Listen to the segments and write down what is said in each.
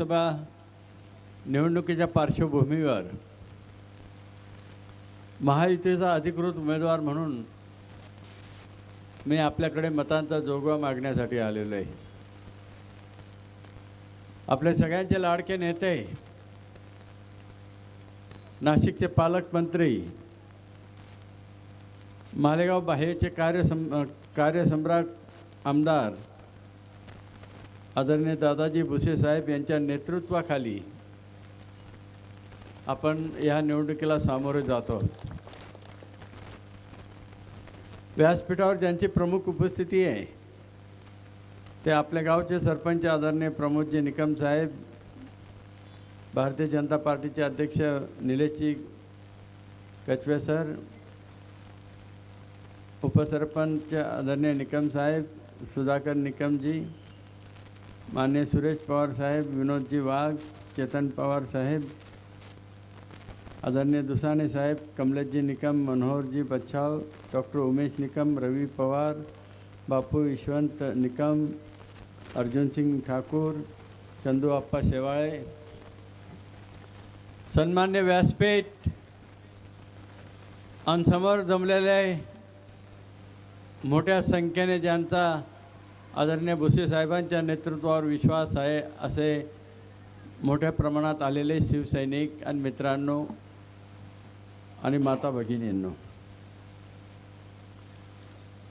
विधानसभा निवडणुकीच्या पार्श्वभूमीवर महायुतीचा अधिकृत उमेदवार म्हणून मी आपल्याकडे मतांचा जोगवा मागण्यासाठी आलेलो आहे. आपले सगळ्यांचे लाडके नेते नाशिकचे पालकमंत्री मालेगाव बाहेरचे कार्यसम कार्यसम्राट आमदार आदरणीय दादाजी भुसे साहेब यांच्या नेतृत्वाखाली आपण या निवडणुकीला सामोरे जातो. व्यासपीठावर ज्यांची प्रमुख उपस्थिती आहे ते आपल्या गावचे सरपंच आदरणीय प्रमोदजी निकम साहेब भारतीय जनता पार्टीचे अध्यक्ष निलेशजी कचवे सर उपसरपंच आदरणीय निकम साहेब सुधाकर निकमजी मान्य सुरेश पवार साहेब विनोदजी वाघ चेतन पवार साहेब आदरणीय दुसाने साहेब कमलेशजी निकम मनोहरजी बच्छाव डॉक्टर उमेश निकम रवी पवार बापू यशवंत निकम अर्जुन सिंग ठाकूर चंदू आप्पा शेवाळे सन्मान्य व्यासपीठ आणि समोर जमलेले मोठ्या संख्येने ज्यांचा आदरणीय भुसे साहेबांच्या नेतृत्वावर विश्वास आहे असे मोठ्या प्रमाणात आलेले शिवसैनिक आणि मित्रांनो आणि माता भगिनींनो.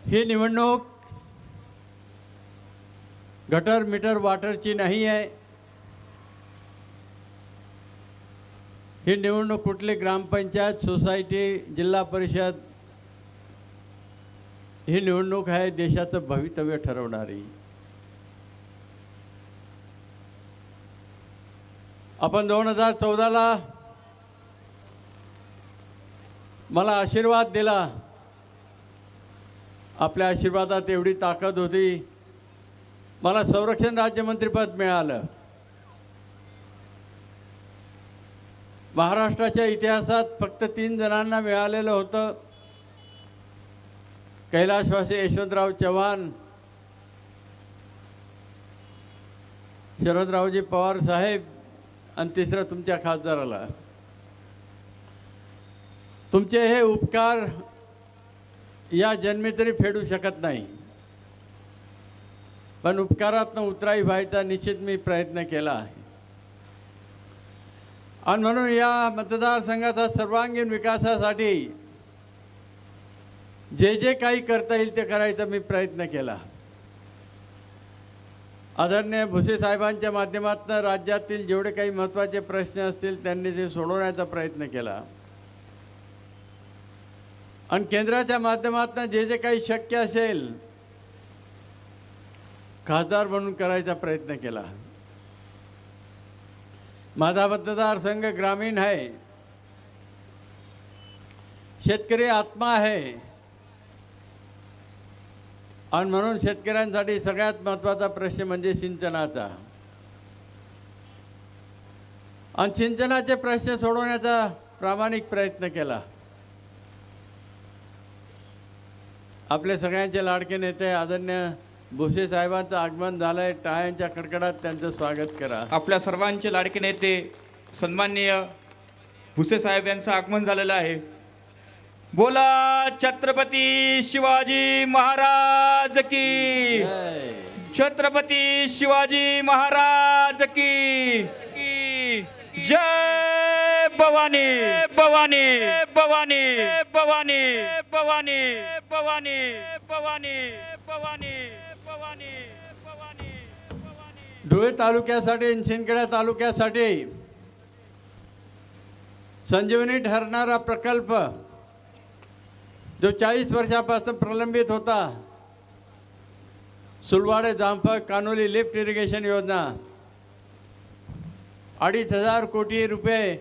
ही निवडणूक गटर मीटर वाटरची नाही आहे. ही निवडणूक कुठली ग्रामपंचायत सोसायटी जिल्हा परिषद ही निवडणूक आहे देशाचं भवितव्य ठरवणारी. आपण दोन हजार चौदाला मला आशीर्वाद दिला. आपल्या आशीर्वादात एवढी ताकद होती. मला संरक्षण राज्यमंत्रीपद मिळालं. महाराष्ट्राच्या इतिहासात फक्त तीन जणांना मिळालेलं होतं. कैलासवासी यशवंतराव चव्हाण शरदरावजी पवार साहेब आणि तिसरं तुमच्या खासदाराला. तुमचे हे उपकार या जन्मी तरी फेडू शकत नाही. पण उपकारातनं उतराई व्हायचा निश्चित मी प्रयत्न केला आहे. आणि म्हणून या मतदारसंघाचा सर्वांगीण विकासासाठी जे जे काही करता येईल ते करायचा मी प्रयत्न केला. आदरणीय भुसे साहेबांच्या माध्यमातून राज्यातील जेवढे काही महत्त्वाचे प्रश्न असतील त्यांनी ते सोडवण्याचा प्रयत्न केला. आणि केंद्राच्या माध्यमातून जे जे काही शक्य असेल खासदार म्हणून करायचा प्रयत्न केला. माझा मतदारसंघ ग्रामीण आहे. शेतकरी आत्मा आहे. आणि म्हणून शेतकऱ्यांसाठी सगळ्यात महत्त्वाचा प्रश्न म्हणजे सिंचनाचा. आणि सिंचनाचे प्रश्न सोडवण्याचा प्रामाणिक प्रयत्न केला. आपले सगळ्यांचे लाडके नेते आदरणीय भुसे साहेबांचं आगमन झालंय. टाळ्यांच्या कडकडात त्यांचं स्वागत करा. आपल्या सर्वांचे लाडके नेते सन्माननीय भुसे साहेब यांचं आगमन झालेलं आहे. बोला छत्रपती शिवाजी महाराज की छत्रपती शिवाजी महाराज की जय भवानी भवानी भवानी भवानी भवानी भवानी भवानी भवानी भवानी भवानी भवानी धुळे तालुक्यासाठी शिंदखेडा तालुक्यासाठी संजीवनी ठरणारा प्रकल्प जो चाळीस वर्षापासून प्रलंबित होता सुलवाडे जामफळ कानोली लिफ्ट इरिगेशन योजना अडीच हजार कोटी रुपये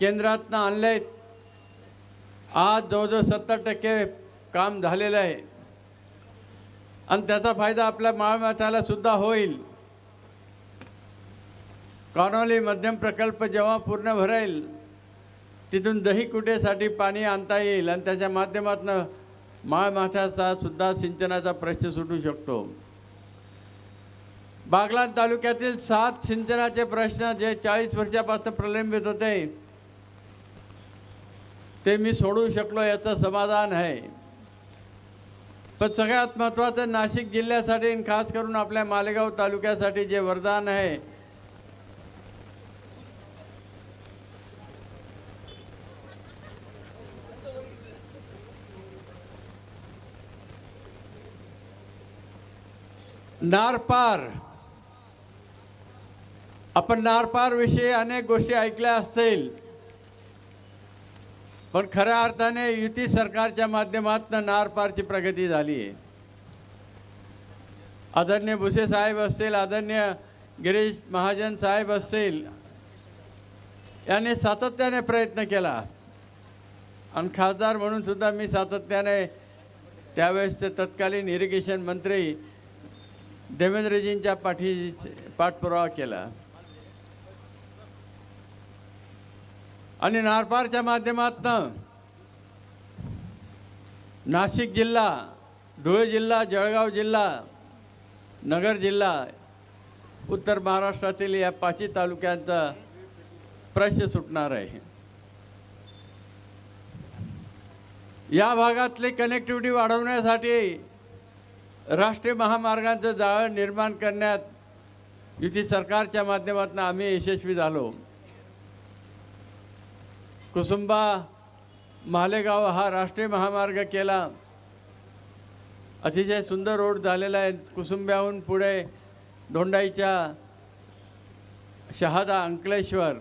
केंद्रातनं आणलेत. आज जवळजवळ सत्तर टक्के काम झालेलं आहे. आणि त्याचा फायदा आपल्या महामाथ्याला सुद्धा होईल. कानोली मध्यम प्रकल्प जेव्हा पूर्ण भरेल तिथून दही कुटेसाठी पाणी आणता येईल आणि त्याच्या माध्यमातून माळमाथ्याचा सुद्धा सिंचनाचा प्रश्न सुटू शकतो. बागलाण तालुक्यातील सात सिंचनाचे प्रश्न जे चाळीस वर्षापासून प्रलंबित होते ते मी सोडू शकलो याचं समाधान आहे. पण सगळ्यात महत्त्वाचं नाशिक जिल्ह्यासाठी आणि खास करून आपल्या मालेगाव तालुक्यासाठी जे वरदान आहे नारपार. आपण नारपार विषयी अनेक गोष्टी ऐकल्या असतील. पण खऱ्या अर्थाने युती सरकारच्या माध्यमातून नारपारची प्रगती झाली आहे. आदरणीय भुसे साहेब असतील आदरणीय गिरीश महाजन साहेब असतील याने सातत्याने प्रयत्न केला. आणि खासदार म्हणून सुद्धा मी सातत्याने त्यावेळेस ते तत्कालीन इरिगेशन मंत्री देवेंद्रजींच्या पाठी पाठपुरावा केला. आणि नारपारच्या माध्यमातनं नाशिक जिल्हा धुळे जिल्हा जळगाव जिल्हा नगर जिल्हा उत्तर महाराष्ट्रातील या पाचही तालुक्यांचा प्रश्न सुटणार आहे. या भागातली कनेक्टिव्हिटी वाढवण्यासाठी राष्ट्रीय महामार्गांचं जाळं निर्माण करण्यात युती सरकारच्या माध्यमातून आम्ही यशस्वी झालो. कुसुंबा मालेगाव हा राष्ट्रीय महामार्ग केला. अतिशय सुंदर रोड झालेला आहे. कुसुंब्याहून पुढे धोंडाईच्या शहादा अंकलेश्वर.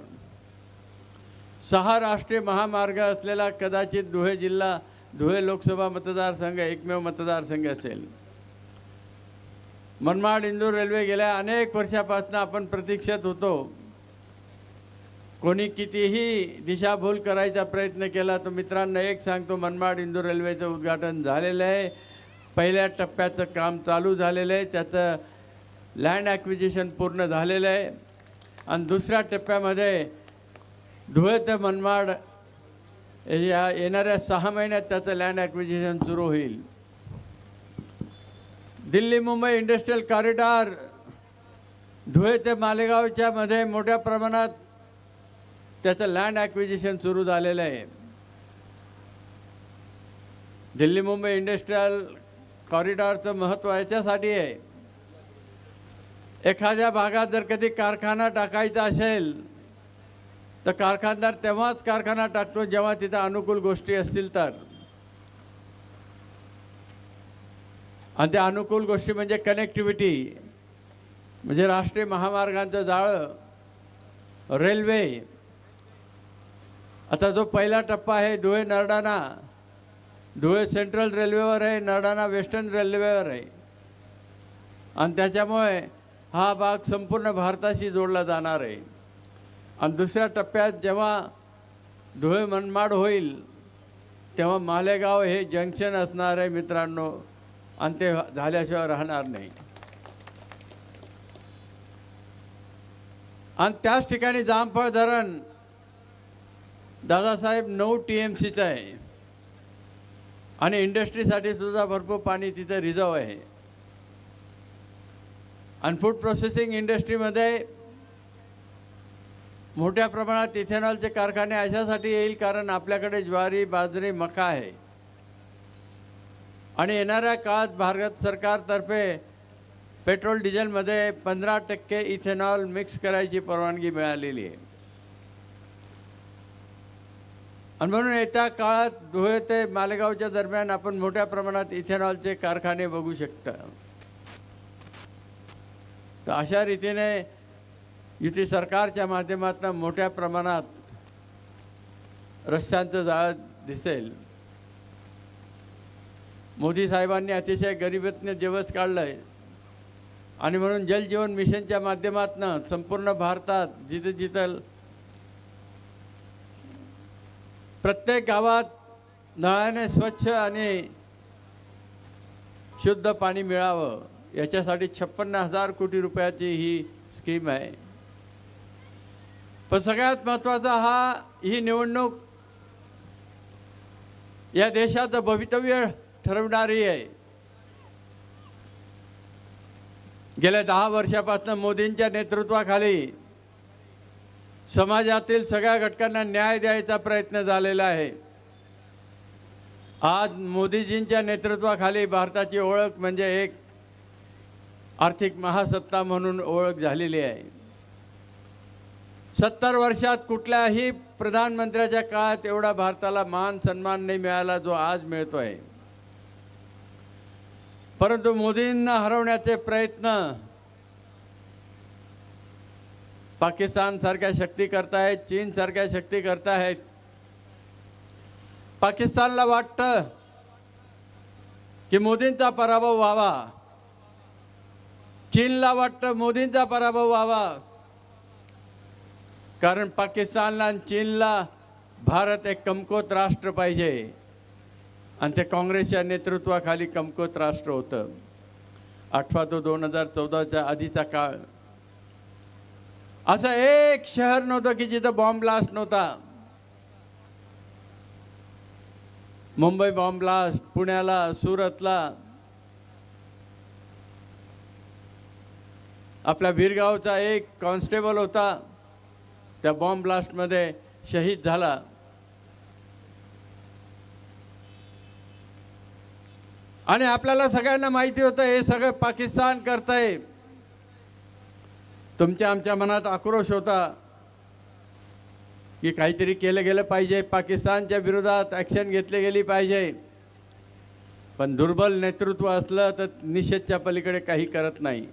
सहा राष्ट्रीय महामार्ग असलेला कदाचित धुळे जिल्हा धुळे लोकसभा मतदारसंघ एकमेव मतदारसंघ असेल. मनमाड इंदूर रेल्वे गेल्या अनेक वर्षापासून आपण प्रतीक्षेत होतो. कोणी कितीही दिशाभूल करायचा प्रयत्न केला तर मित्रांनो एक सांगतो मनमाड इंदूर रेल्वेचं उद्घाटन झालेलं आहे. पहिल्या टप्प्याचं काम चालू झालेलं आहे. त्याचं लँड ॲक्विजिशन पूर्ण झालेलं आहे. आणि दुसऱ्या टप्प्यामध्ये धुळे ते मनमाड या येणाऱ्या सहा महिन्यात त्याचं लँड ॲक्विजिशन सुरू होईल. दिल्ली मुंबई इंडस्ट्रीयल कॉरिडॉर धुळे ते मालेगावच्या मध्ये मोठ्या प्रमाणात त्याचं लँड ॲक्विजिशन सुरू झालेलं आहे. दिल्ली मुंबई इंडस्ट्रीयल कॉरिडॉरचं महत्त्व याच्यासाठी आहे. एखाद्या भागात जर कधी कारखाना टाकायचा असेल तर कारखानदार तेव्हाच कारखाना टाकतो जेव्हा तिथं अनुकूल गोष्टी असतील तर. आणि त्या अनुकूल गोष्टी म्हणजे कनेक्टिव्हिटी म्हणजे राष्ट्रीय महामार्गांचं जाळं रेल्वे आता जो पहिला टप्पा आहे धुळे नरडाणा. धुळे सेंट्रल रेल्वेवर आहे नरडाणा वेस्टर्न रेल्वेवर आहे. आणि त्याच्यामुळे हा भाग संपूर्ण भारताशी जोडला जाणार आहे. आणि दुसऱ्या टप्प्यात जेव्हा धुळे मनमाड होईल तेव्हा मालेगाव हे जंक्शन असणार आहे मित्रांनो. आणि ते झाल्याशिवाय राहणार नाही. आणि त्याच ठिकाणी जामफळ धरण दादासाहेब नऊ टी एम सीचं आहे. आणि इंडस्ट्रीसाठी सुद्धा भरपूर पाणी तिथं रिझर्व आहे. आणि फूड प्रोसेसिंग इंडस्ट्रीमध्ये मोठ्या प्रमाणात इथेनॉलचे कारखाने अशासाठी येईल कारण आपल्याकडे ज्वारी बाजरी मका आहे. आणि येणाऱ्या काळात भारत सरकारतर्फे पेट्रोल डिझेलमध्ये पंधरा टक्के इथेनॉल मिक्स करायची परवानगी मिळालेली आहे. आणि म्हणून येत्या काळात धुळे ते मालेगावच्या दरम्यान आपण मोठ्या प्रमाणात इथेनॉलचे कारखाने बघू शकता. तर अशा रीतीने युती सरकारच्या माध्यमातून मोठ्या प्रमाणात रस्त्यांचं जाळ दिसेल. मोदी साहेबांनी अतिशय गरिबीतनं दिवस काढलाय. आणि म्हणून जलजीवन मिशनच्या माध्यमातून संपूर्ण भारतात जिथं जिथं प्रत्येक गावात नळाने स्वच्छ आणि शुद्ध पाणी मिळावं याच्यासाठी छप्पन्न हजार कोटी रुपयाची ही स्कीम आहे. पण सगळ्यात महत्त्वाचा हा ही निवडणूक या देशाचं भवितव्य ठरवणारी आहे. गेल्या दहा वर्षापासून मोदींच्या नेतृत्वाखाली समाजातील सगळ्या घटकांना न्याय द्यायचा प्रयत्न झालेला आहे. आज मोदीजींच्या नेतृत्वाखाली भारताची ओळख म्हणजे एक आर्थिक महासत्ता म्हणून ओळख झालेली आहे. सत्तर वर्षात कुठल्याही प्रधानमंत्र्याच्या काळात एवढा भारताला मान सन्मान नाही मिळाला जो आज मिळतो आहे परंतु मोदींना हरवण्याचे प्रयत्न पाकिस्तान सारख्या शक्ती करतायत चीन सारख्या शक्ती करतायत. पाकिस्तानला वाटतं की मोदींचा पराभव व्हावा. चीनला वाटतं मोदींचा पराभव व्हावा. कारण पाकिस्तानला आणि चीनला भारत एक कमकोत राष्ट्र पाहिजे. आणि ते काँग्रेसच्या नेतृत्वाखाली कमकोत राष्ट्र होतं. आठवा तो दोन हजार चौदाच्या आधीचा काळ. असं एक शहर नव्हतं की जिथं बॉम्ब ब्लास्ट नव्हता. मुंबई बॉम्ब ब्लास्ट पुण्याला सुरतला. आपल्या बिरगावचा एक कॉन्स्टेबल होता. त्या बॉम्ब ब्लास्टमध्ये शहीद झाला. आणि आपल्याला सगळ्यांना माहिती होतं हे सगळं पाकिस्तान करतंय. तुमच्या आमच्या मनात आक्रोश होता की काहीतरी केलं गेलं पाहिजे. पाकिस्तानच्या विरोधात ॲक्शन घेतली गेली पाहिजे. पण दुर्बल नेतृत्व असलं तर निषेधच्या पलीकडे काही करत नाही.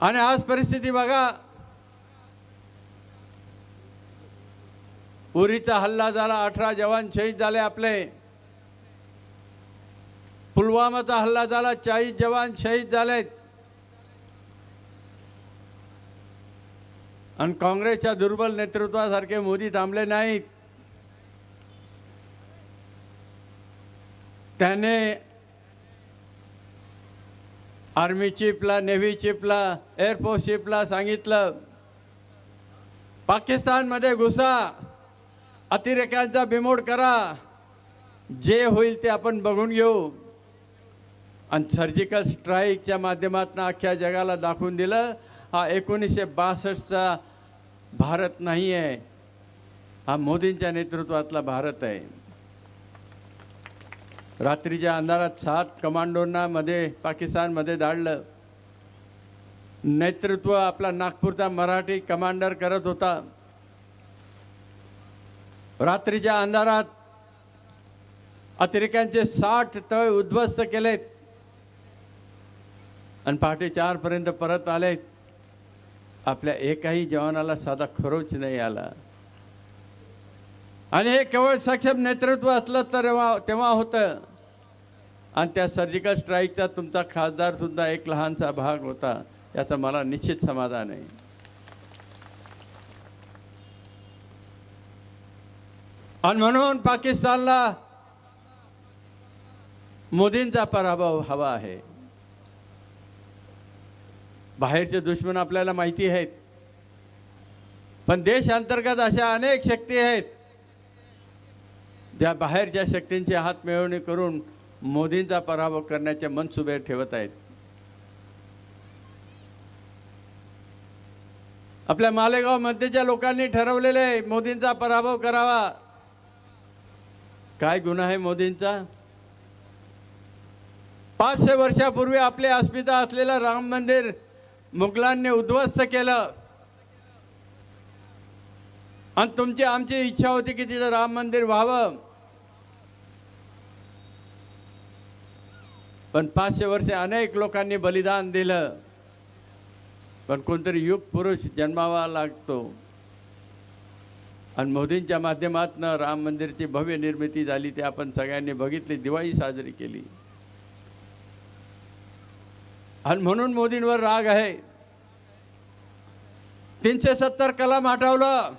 आणि आज परिस्थिती बघा. उरीचा हल्ला झाला अठरा जवान शहीद झाले आपले. पुलवामाचा हल्ला झाला चाळीस जवान शहीद झालेत. आणि काँग्रेसच्या दुर्बल नेतृत्वासारखे मोदी थांबले नाहीत. त्याने आर्मी चीफला नेव्ही चीफला एअरफोर्स चीफला सांगितलं पाकिस्तानमध्ये घुसा अतिरेक्यांचा बिमोड करा. जे होईल ते आपण बघून घेऊ. आणि सर्जिकल स्ट्राईकच्या माध्यमातून अख्ख्या जगाला दाखवून दिलं. हा एकोणीसशे बासष्टचा भारत नाही आहे. हा मोदींच्या नेतृत्वातला भारत आहे. रात्रीच्या अंधारात सात कमांडोंना मध्ये पाकिस्तानमध्ये धाडलं नेतृत्व आपला नागपूरचा मराठी कमांडर करत होता. रात्रीच्या अंधारात अतिरेक्यांचे साठ तळ उद्ध्वस्त केलेत. आणि पहाटे चारपर्यंत परत आले. आपल्या एकाही जवानाला साधा खरोच नाही आला. आणि हे केवळ सक्षम नेतृत्व असलं तर तेव्हा तेव्हा होतं. आणि त्या सर्जिकल स्ट्राईकचा तुमचा खासदार सुद्धा एक लहानसा भाग होता. याचं मला निश्चित समाधान आहे. आणि म्हणून पाकिस्तानला मोदींचा पराभव हवा आहे. बाहेरचे दुश्मन आपल्याला माहिती आहेत. पण देश अंतर्गत अशा अनेक शक्ती आहेत. ज्या बाहेरच्या शक्तींचे हात मिळवणी करून मोदींचा पराभव करण्याचे मनसुबे ठेवत आहेत. आपल्या मालेगाव मध्येच्या लोकांनी ठरवलेले आहे मोदींचा पराभव करावा. काय गुन्हा आहे मोदींचा? पाचशे वर्षापूर्वी आपले अस्मिता असलेलं राम मंदिर मुघलांनी उद्ध्वस्त केलं. आणि तुमची आमची इच्छा होती की तिथं राम मंदिर व्हावं. पण पाचशे वर्षे अनेक लोकांनी बलिदान दिलं. पण कोणतरी युग पुरुष जन्मावा लागतो. आणि मोदींच्या माध्यमातून राम मंदिरची भव्य निर्मिती झाली ते आपण सगळ्यांनी बघितली दिवाळी साजरी केली. आणि म्हणून मोदींवर राग आहे. तीनशे सत्तर कलम हटवलं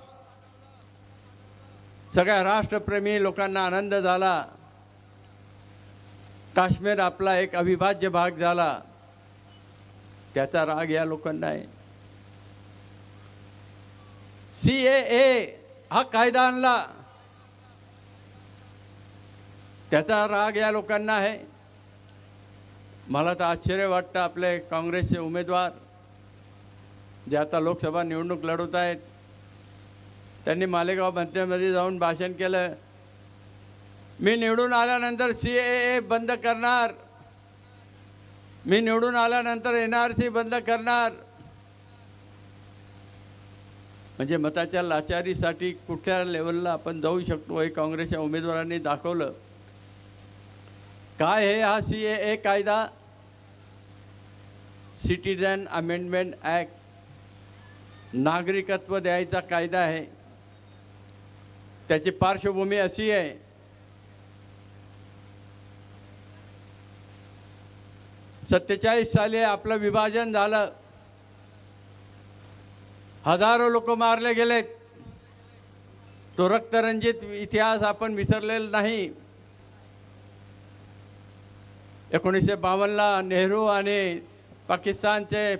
सगळ्या राष्ट्रप्रेमी लोकांना आनंद झाला. काश्मीर आपला एक अविभाज्य भाग झाला. त्याचा राग या लोकांना आहे. सी ए हा कायदा आणला. त्याचा राग या लोकांना आहे. मला तर आश्चर्य वाटतं आपले काँग्रेसचे उमेदवार जे आता लोकसभा निवडणूक लढवत आहेत त्यांनी मालेगाव मध्यमध्ये जाऊन भाषण केलं. मी निवडून आल्यानंतर सी ए ए बंद करणार. मी निवडून आल्यानंतर एन आर सी बंद करणार. म्हणजे मताच्या लाचारीसाठी कुठल्या लेवलला आपण जाऊ शकतो हे काँग्रेसच्या उमेदवारांनी दाखवलं. काय हे हा सी ए ए कायदा? सिटीजन अमेंडमेंट ॲक्ट नागरिकत्व द्यायचा कायदा आहे. त्याची पार्श्वभूमी अशी आहे. सत्तेचाळीस साली आपलं विभाजन झालं. हजारो लोक मारले गेलेत. तो रक्तरंजित इतिहास आपण विसरलेला नाही. एकोणीसशे बावन्नला नेहरू आणि पाकिस्तानचे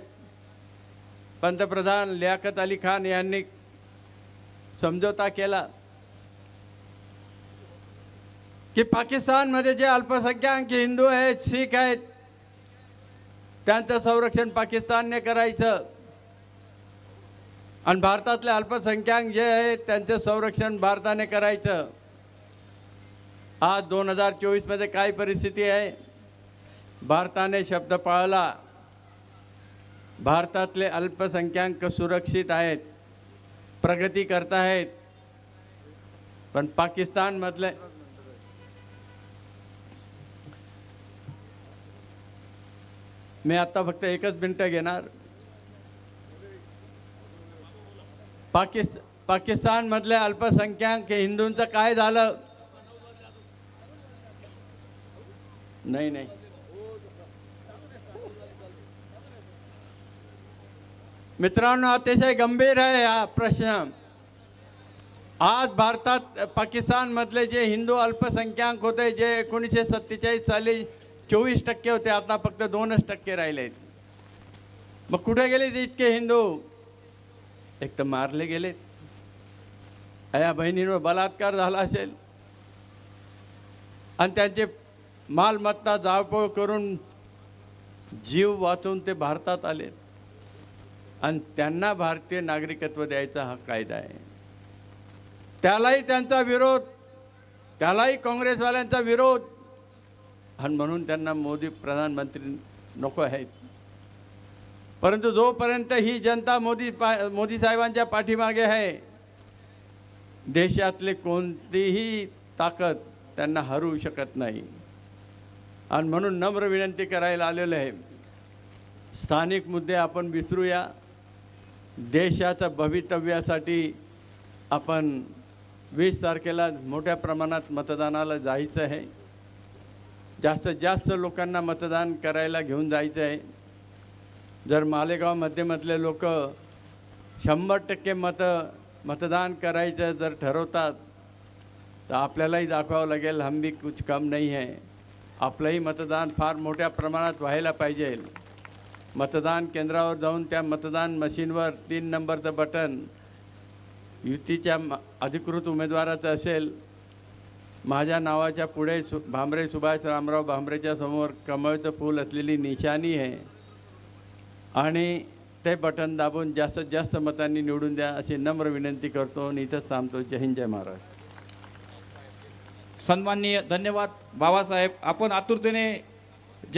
पंतप्रधान लियाकत अली खान यांनी समझोता केला की पाकिस्तानमध्ये जे अल्पसंख्याक हिंदू आहेत शीख आहेत त्यांचं संरक्षण पाकिस्तानने करायचं. आणि भारतातले अल्पसंख्याक जे आहेत त्यांचं संरक्षण भारताने करायचं. आज दोन हजार चोवीसमध्ये काय परिस्थिती आहे? भारताने शब्द पाळला. भारतातले अल्पसंख्याक सुरक्षित आहेत प्रगती करतायत आहेत. पण पाकिस्तानमधले मी आता फक्त एकच मिनटं घेणार. पाकिस् पाकिस्तानमधले अल्पसंख्याक हिंदूंचं काय झालं? नाही नाही. मित्रांनो अतिशय गंभीर आहे हा प्रश्न. आज भारतात पाकिस्तानमधले जे हिंदू अल्पसंख्याक होते जे एकोणीसशे सत्तेचाळीस साली चोवीस टक्के होते आता फक्त दोनच टक्के राहिलेत मग कुठे गेले ते इतके हिंदू? एक तर मारले गेले या बहिणींवर बलात्कार झाला असेल. आणि त्यांचे मालमत्ता जाळपोळ करून जीव वाचून ते भारतात आले आणि त्यांना भारतीय नागरिकत्व द्यायचा हा कायदा आहे. त्यालाही त्यांचा विरोध त्यालाही काँग्रेसवाल्यांचा विरोध. आणि म्हणून त्यांना मोदी प्रधानमंत्री नको आहेत. परंतु जोपर्यंत ही जनता मोदी पा मोदी साहेबांच्या पाठीमागे आहे देशातले कोणतीही ताकद त्यांना हरवू शकत नाही. आणि म्हणून नम्र विनंती करायला आलेलं आहे. स्थानिक मुद्दे आपण विसरूया. देशाच्या भवितव्यासाठी आपण वीस तारखेला मोठ्या प्रमाणात मतदानाला जायचं आहे. जास्तीत जास्त लोकांना मतदान करायला घेऊन जायचं आहे. जर मालेगाव मध्यमधले लोक शंभर टक्के मत मतदान करायचं जर ठरवतात तर आपल्यालाही दाखवावं लागेल हम भी कुछ कम नाही आहे. आपलंही मतदान फार मोठ्या प्रमाणात व्हायला पाहिजे. मतदान केंद्रावर जाऊन त्या मतदान मशीनवर तीन नंबरचं बटन युतीच्या म- अधिकृत उमेदवाराचं असेल माझ्या नावाच्या पुढे सु भांबरे सुभाष रामराव भांबरेच्या समोर कमळचं फूल असलेली निशाणी आहे. आणि ते बटन दाबून जास्तीत जास्त मतांनी निवडून द्या अशी नम्र विनंती करतो आणि इथंच थांबतो. जय हिंद जय महाराष्ट्र. सन्माननीय धन्यवाद बाबासाहेब. आपण आतुरतेने